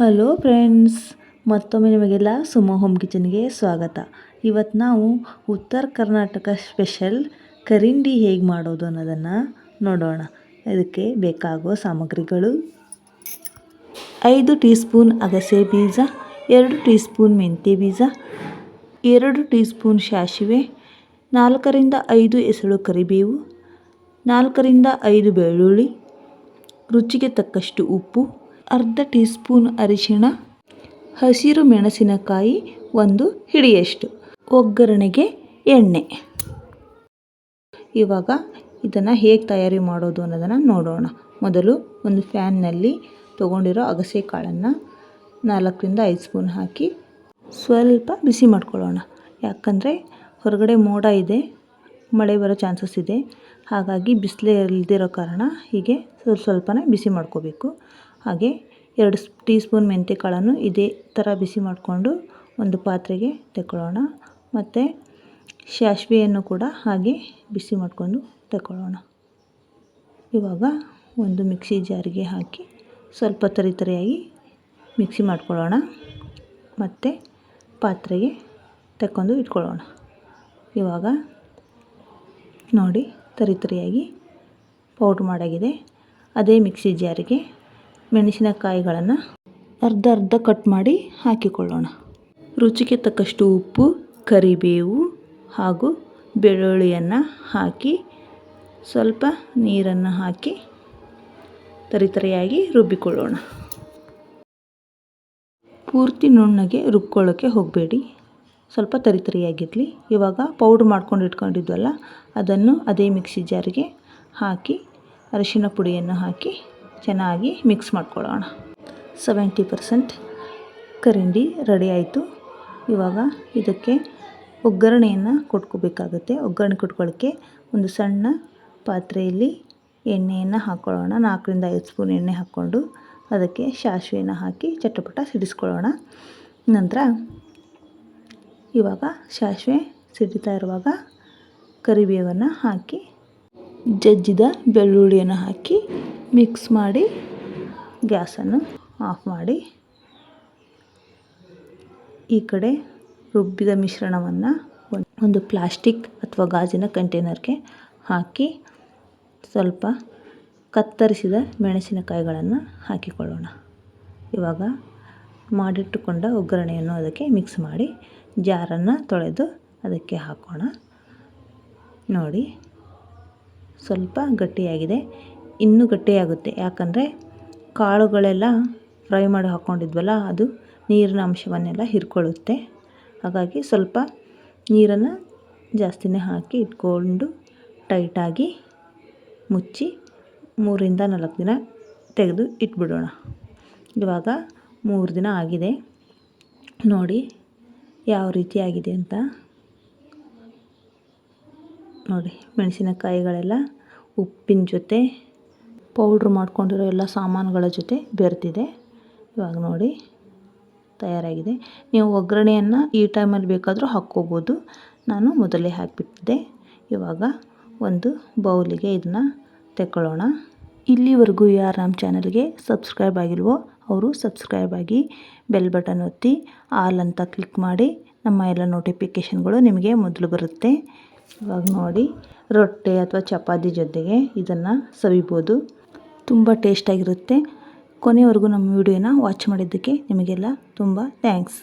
Hello friends, ಮತ್ತೊಮ್ಮೆ ನಿಮಗೆಲ್ಲ ಸುಮ home ಕಿಚನ್ಗೆ ಸ್ವಾಗತ. ಇವತ್ತು ನಾವು ಉತ್ತರ ಕರ್ನಾಟಕ ಸ್ಪೆಷಲ್ ಕರಿಂಡಿ ಹೇಗೆ ಮಾಡೋದು ಅನ್ನೋದನ್ನು ನೋಡೋಣ. ಇದಕ್ಕೆ ಬೇಕಾಗುವ ಸಾಮಗ್ರಿಗಳು. ಐದು ಟೀ ಸ್ಪೂನ್ ಅಗಸೆ ಬೀಜ, ಎರಡು ಟೀ ಸ್ಪೂನ್ ಮೆಂತ್ಯ ಬೀಜ, ಎರಡು ಟೀ ಸ್ಪೂನ್ ಸಾಸಿವೆ ನಾಲ್ಕರಿಂದ ಐದು ಎಸಳು ಕರಿಬೇವು, ನಾಲ್ಕರಿಂದ ಐದು ಬೆಳ್ಳುಳ್ಳಿ, ರುಚಿಗೆ ತಕ್ಕಷ್ಟು ಉಪ್ಪು ಅರ್ಧ ಟೀ ಸ್ಪೂನ್ ಅರಿಶಿಣ, ಹಸಿರು ಮೆಣಸಿನಕಾಯಿ, ಒಂದು ಹಿಡಿಯಷ್ಟು, ಒಗ್ಗರಣೆಗೆ ಎಣ್ಣೆ. ಇವಾಗ ಇದನ್ನು ಹೇಗೆ ತಯಾರಿ ಮಾಡೋದು ಅನ್ನೋದನ್ನು ನೋಡೋಣ. ಮೊದಲು ಒಂದು ಫ್ಯಾನ್ನಲ್ಲಿ ತೊಗೊಂಡಿರೋ ಅಗಸೆ ಕಾಳನ್ನು ನಾಲ್ಕರಿಂದ ಐದು ಸ್ಪೂನ್ ಹಾಕಿ ಸ್ವಲ್ಪ ಬಿಸಿ ಮಾಡ್ಕೊಳ್ಳೋಣ. ಯಾಕಂದರೆ ಹೊರಗಡೆ ಮೋಡ ಇದೆ, ಮಳೆ ಬರೋ ಚಾನ್ಸಸ್ ಇದೆ. ಹಾಗಾಗಿ ಬಿಸಿಲೇ ಇಲ್ದಿರೋ ಕಾರಣ ಹೀಗೆ ಸ್ವಲ್ಪ ಸ್ವಲ್ಪನೇ ಬಿಸಿ ಮಾಡ್ಕೋಬೇಕು. ಹಾಗೆ ಎರಡು ಟೀ ಸ್ಪೂನ್ ಮೆಂತ್ಯ ಕಾಳನ್ನು ಇದೇ ಥರ ಬಿಸಿ ಮಾಡಿಕೊಂಡು ಒಂದು ಪಾತ್ರೆಗೆ ತಗೊಳ್ಳೋಣ ಮತ್ತು ಸಾಸಿವೆಯನ್ನು ಕೂಡ ಹಾಗೆ ಬಿಸಿ ಮಾಡಿಕೊಂಡು ತಗೊಳ್ಳೋಣ ಇವಾಗ ಒಂದು ಮಿಕ್ಸಿ ಜಾರಿಗೆ ಹಾಕಿ ಸ್ವಲ್ಪ ತರಿ ತರಿಯಾಗಿ ಮಿಕ್ಸಿ ಮಾಡ್ಕೊಳ್ಳೋಣ. ಮತ್ತು ಪಾತ್ರೆಗೆ ತಕ್ಕೊಂಡು ಇಟ್ಕೊಳ್ಳೋಣ. ಇವಾಗ ನೋಡಿ ತರಿ ತರಿಯಾಗಿ ಪೌಡ್ರ್ ಮಾಡಾಗಿದೆ. ಅದೇ ಮಿಕ್ಸಿ ಜಾರಿಗೆ ಮೆಣಸಿನಕಾಯಿಗಳನ್ನು ಅರ್ಧ ಅರ್ಧ ಕಟ್ ಮಾಡಿ ಹಾಕಿಕೊಳ್ಳೋಣ. ರುಚಿಗೆ ತಕ್ಕಷ್ಟು ಉಪ್ಪು, ಕರಿಬೇವು ಹಾಗೂ ಬೆಳ್ಳುಳ್ಳಿಯನ್ನು ಹಾಕಿ ಸ್ವಲ್ಪ ನೀರನ್ನು ಹಾಕಿ ತರಿತರಿಯಾಗಿ ರುಬ್ಬಿಕೊಳ್ಳೋಣ. ಪೂರ್ತಿ ನುಣ್ಣಗೆ ರುಬ್ಕೊಳ್ಳೋಕ್ಕೆ ಹೋಗಬೇಡಿ. ಸ್ವಲ್ಪ ತರಿತರಿಯಾಗಿರಲಿ. ಇವಾಗ ಪೌಡ್ರ್ ಮಾಡ್ಕೊಂಡು ಇಟ್ಕೊಂಡಿದ್ವಲ್ಲ, ಅದನ್ನು ಅದೇ ಮಿಕ್ಸಿ ಜಾರಿಗೆ ಹಾಕಿ ಅರಿಶಿನ ಪುಡಿಯನ್ನು ಹಾಕಿ ಚೆನ್ನಾಗಿ ಮಿಕ್ಸ್ ಮಾಡ್ಕೊಳ್ಳೋಣ. ಸೆವೆಂಟಿ ಪರ್ಸೆಂಟ್ ಕರಿಂಡಿ ರೆಡಿ ಆಯಿತು. ಇವಾಗ ಇದಕ್ಕೆ ಒಗ್ಗರಣೆಯನ್ನು ಕೊಟ್ಕೋಬೇಕಾಗುತ್ತೆ. ಒಗ್ಗರಣೆ ಕೊಟ್ಕೊಳ್ಳೋಕ್ಕೆ ಒಂದು ಸಣ್ಣ ಪಾತ್ರೆಯಲ್ಲಿ ಎಣ್ಣೆಯನ್ನು ಹಾಕ್ಕೊಳ್ಳೋಣ ನಾಲ್ಕರಿಂದ ಐದು ಸ್ಪೂನ್ ಎಣ್ಣೆ ಹಾಕ್ಕೊಂಡು ಅದಕ್ಕೆ ಸಾಸಿವೆನ ಹಾಕಿ ಚಟಪಟ ಸಿಡಿಸ್ಕೊಳ್ಳೋಣ. ನಂತರ ಇವಾಗ ಸಾಸಿವೆ ಸಿಡಿತಾ ಇರುವಾಗ ಕರಿಬೇವನ್ನು ಹಾಕಿ ಜಜ್ಜಿದ ಬೆಳ್ಳುಳ್ಳಿಯನ್ನು ಹಾಕಿ ಮಿಕ್ಸ್ ಮಾಡಿ ಗ್ಯಾಸನ್ನು ಆಫ್ ಮಾಡಿ ಈ ಕಡೆ ರುಬ್ಬಿದ ಮಿಶ್ರಣವನ್ನು ಒಂದು ಪ್ಲಾಸ್ಟಿಕ್ ಅಥವಾ ಗಾಜಿನ ಕಂಟೈನರ್ಗೆ ಹಾಕಿ ಸ್ವಲ್ಪ ಕತ್ತರಿಸಿದ ಮೆಣಸಿನಕಾಯಿಗಳನ್ನು ಹಾಕಿಕೊಳ್ಳೋಣ. ಇವಾಗ ಮಾಡಿಟ್ಟುಕೊಂಡ ಒಗ್ಗರಣೆಯನ್ನು ಅದಕ್ಕೆ ಮಿಕ್ಸ್ ಮಾಡಿ, ಜಾರನ್ನು ತೊಳೆದು ಅದಕ್ಕೆ ಹಾಕೋಣ. ನೋಡಿ. ಸ್ವಲ್ಪ ಗಟ್ಟಿಯಾಗಿದೆ. ಇನ್ನೂ ಗಟ್ಟಿಯಾಗುತ್ತೆ. ಯಾಕಂದರೆ ಕಾಳುಗಳೆಲ್ಲ ಫ್ರೈ ಮಾಡಿ ಹಾಕ್ಕೊಂಡಿದ್ವಲ್ಲ ಅದು ನೀರಿನ ಅಂಶವನ್ನೆಲ್ಲ ಹೀರ್ಕೊಳ್ಳುತ್ತೆ. ಹಾಗಾಗಿ ಸ್ವಲ್ಪ ನೀರನ್ನು ಜಾಸ್ತಿನೇ ಹಾಕಿ ಇಟ್ಕೊಂಡು ಟೈಟಾಗಿ ಮುಚ್ಚಿ ಮೂರಿಂದ ನಾಲ್ಕು ದಿನ ತೆಗೆದು ಇಟ್ಬಿಡೋಣ. ಇವಾಗ ಮೂರು ದಿನ ಆಗಿದೆ. ನೋಡಿ ಯಾವ ರೀತಿ ಆಗಿದೆ ಅಂತ. ನೋಡಿ ಮೆಣಸಿನಕಾಯಿಗಳೆಲ್ಲ ಉಪ್ಪಿನ ಜೊತೆ ಪೌಡ್ರ್ ಮಾಡಿಕೊಂಡಿರೋ ಎಲ್ಲ ಸಾಮಾನುಗಳ ಜೊತೆ ಬೆರೆತಿದೆ ಇವಾಗ ನೋಡಿ ತಯಾರಾಗಿದೆ. ನೀವು ಒಗ್ಗರಣೆಯನ್ನು ಈ ಟೈಮಲ್ಲಿ ಬೇಕಾದರೂ ಹಾಕ್ಕೋಬೋದು. ನಾನು ಮೊದಲೇ ಹಾಕಿಬಿಟ್ಟಿದ್ದೆ. ಇವಾಗ ಒಂದು ಬೌಲಿಗೆ ಇದನ್ನು ತೆಕ್ಕೊಳ್ಳೋಣ. ಇಲ್ಲಿವರೆಗೂ ಯಾರು ನಮ್ಮ ಚಾನಲ್ಗೆ ಸಬ್ಸ್ಕ್ರೈಬ್ ಆಗಿಲ್ವೋ ಅವರು ಸಬ್ಸ್ಕ್ರೈಬ್ ಆಗಿ ಬೆಲ್ ಬಟನ್ ಒತ್ತಿ, ಆಲ್ ಅಂತ ಕ್ಲಿಕ್ ಮಾಡಿ ನಮ್ಮ ಎಲ್ಲ ನೋಟಿಫಿಕೇಷನ್ಗಳು ನಿಮಗೆ ಮೊದಲು ಬರುತ್ತೆ. ಇವಾಗ ನೋಡಿ, ರೊಟ್ಟಿ ಅಥವಾ ಚಪಾತಿ ಜೊತೆಗೆ ಇದನ್ನು ಸವಿಬೋದು. ತುಂಬ ಟೇಸ್ಟಾಗಿರುತ್ತೆ ಕೊನೆವರೆಗೂ ನಮ್ಮ ವಿಡಿಯೋನ ವಾಚ್ ಮಾಡಿದ್ದಕ್ಕೆ ನಿಮಗೆಲ್ಲ ತುಂಬ ಥ್ಯಾಂಕ್ಸ್